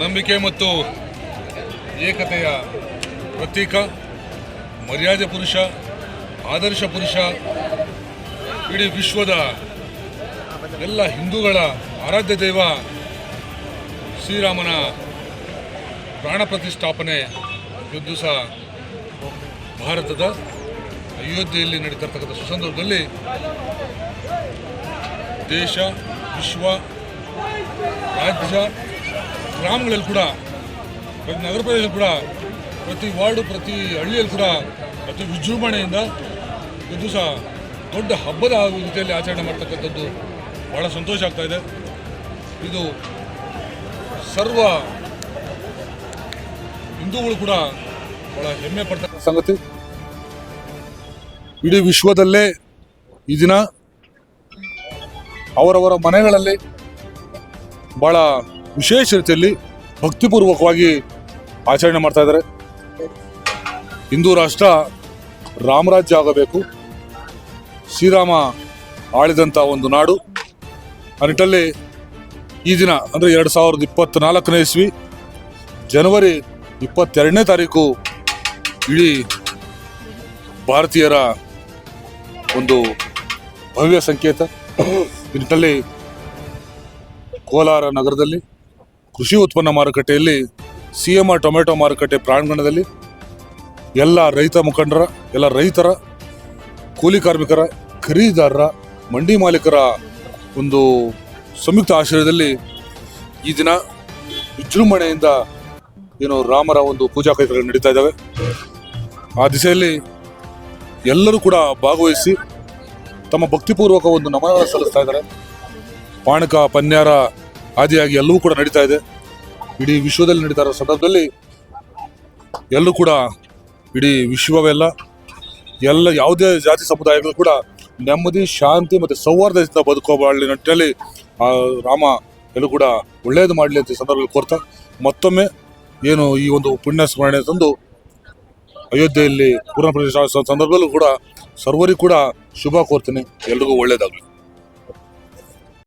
ನಂಬಿಕೆ ಮತ್ತು ಏಕತೆಯ ಪ್ರತೀಕ, ಮರ್ಯಾದೆ ಪುರುಷ, ಆದರ್ಶ ಪುರುಷ, ಇಡೀ ವಿಶ್ವದ ಎಲ್ಲ ಹಿಂದೂಗಳ ಆರಾಧ್ಯ ದೈವ ಶ್ರೀರಾಮನ ಪ್ರಾಣ ಪ್ರತಿಷ್ಠಾಪನೆ ಇವತ್ತು ಸಹ ಭಾರತದ ಅಯೋಧ್ಯೆಯಲ್ಲಿ ನಡೀತಕ್ಕಂಥ ಸುಸಂದರ್ಭದಲ್ಲಿ ದೇಶ, ವಿಶ್ವ, ರಾಜ್ಯ ಗ್ರಾಮಗಳಲ್ಲಿ ಕೂಡ, ಪ್ರತಿ ನಗರ ಪ್ರದೇಶದಲ್ಲಿ ಕೂಡ, ಪ್ರತಿ ವಾರ್ಡು, ಪ್ರತಿ ಹಳ್ಳಿಯಲ್ಲಿ ಕೂಡ ಅತಿ ವಿಜೃಂಭಣೆಯಿಂದ ಈ ದಿವಸ ದೊಡ್ಡ ಹಬ್ಬದ ರೀತಿಯಲ್ಲಿ ಆಚರಣೆ ಮಾಡ್ತಕ್ಕಂಥದ್ದು ಬಹಳ ಸಂತೋಷ ಆಗ್ತಾ ಇದೆ. ಇದು ಸರ್ವ ಹಿಂದೂಗಳು ಕೂಡ ಬಹಳ ಹೆಮ್ಮೆ ಪಡ್ತಕ್ಕಂಥ ಸಂಗತಿ, ಇಡೀ ವಿಶ್ವದಲ್ಲೇ ಈ ದಿನ ಅವರವರ ಮನೆಗಳಲ್ಲಿ ಬಹಳ ವಿಶೇಷ ರೀತಿಯಲ್ಲಿ ಭಕ್ತಿಪೂರ್ವಕವಾಗಿ ಆಚರಣೆ ಮಾಡ್ತಾ ಇದ್ದಾರೆ. ಹಿಂದೂ ರಾಷ್ಟ್ರ ರಾಮರಾಜ್ಯ ಆಗಬೇಕು. ಶ್ರೀರಾಮ ಆಳಿದಂಥ ಒಂದು ನಾಡು. ಆ ನಿಟ್ಟಲ್ಲಿ ಈ ದಿನ ಅಂದರೆ ಎರಡು ಸಾವಿರದ ಇಪ್ಪತ್ತ್ನಾಲ್ಕನೇ ಇಸ್ವಿ, ಜನವರಿ ಇಪ್ಪತ್ತೆರಡನೇ ತಾರೀಕು ಇಡೀ ಭಾರತೀಯರ ಒಂದು ಭವ್ಯ ಸಂಕೇತ. ಈ ನಿಟ್ಟಲ್ಲಿ ಕೋಲಾರ ನಗರದಲ್ಲಿ ಕೃಷಿ ಉತ್ಪನ್ನ ಮಾರುಕಟ್ಟೆಯಲ್ಲಿ ಸಿ ಎಂ ಆರ್ ಟೊಮೆಟೊ ಮಾರುಕಟ್ಟೆ ಪ್ರಾಂಗಣದಲ್ಲಿ ಎಲ್ಲ ರೈತ ಮುಖಂಡರ, ಎಲ್ಲ ರೈತರ, ಕೂಲಿ ಕಾರ್ಮಿಕರ, ಖರೀದಿದಾರರ, ಮಂಡಿ ಮಾಲೀಕರ ಒಂದು ಸಂಯುಕ್ತ ಆಶ್ರಯದಲ್ಲಿ ಈ ದಿನ ವಿಜೃಂಭಣೆಯಿಂದ ಏನು ರಾಮರ ಒಂದು ಪೂಜಾ ಕೈಗಳು ನಡೀತಾ ಇದ್ದಾವೆ. ಆ ದಿಸೆಯಲ್ಲಿ ಎಲ್ಲರೂ ಕೂಡ ಭಾಗವಹಿಸಿ ತಮ್ಮ ಭಕ್ತಿಪೂರ್ವಕ ಒಂದು ನಮನ ಸಲ್ಲಿಸ್ತಾ ಇದ್ದಾರೆ. ಪಾಣಕ, ಪನ್ಯಾರ ಆದಿಯಾಗಿ ಎಲ್ಲವೂ ಕೂಡ ನಡೀತಾ ಇದೆ. ಇಡೀ ವಿಶ್ವದಲ್ಲಿ ನಡೀತಾ ಇರೋ ಸಂದರ್ಭದಲ್ಲಿ ಎಲ್ಲರೂ ಕೂಡ ಇಡೀ ವಿಶ್ವವೆಲ್ಲ ಎಲ್ಲ ಯಾವುದೇ ಜಾತಿ ಸಮುದಾಯಗಳು ಕೂಡ ನೆಮ್ಮದಿ, ಶಾಂತಿ ಮತ್ತು ಸೌಹಾರ್ದದಿಂದ ಬದುಕೋ ಬಾಳಿ ನಿಟ್ಟಿನಲ್ಲಿ ರಾಮ ಎಲ್ಲೂ ಕೂಡ ಒಳ್ಳೆಯದು ಮಾಡಲಿ ಅಂತ ಸಂದರ್ಭದಲ್ಲಿ ಕೋರ್ತಾ, ಮತ್ತೊಮ್ಮೆ ಏನು ಈ ಒಂದು ಪುಣ್ಯ ಸ್ಮರಣೆ ತಂದು ಅಯೋಧ್ಯೆಯಲ್ಲಿ ಪೂರ್ಣ ಪ್ರದೇಶ ಸಂದರ್ಭದಲ್ಲೂ ಕೂಡ ಸರ್ವರಿಗೂ ಕೂಡ ಶುಭ ಕೋರ್ತೀನಿ. ಎಲ್ರಿಗೂ ಒಳ್ಳೆಯದಾಗಲಿ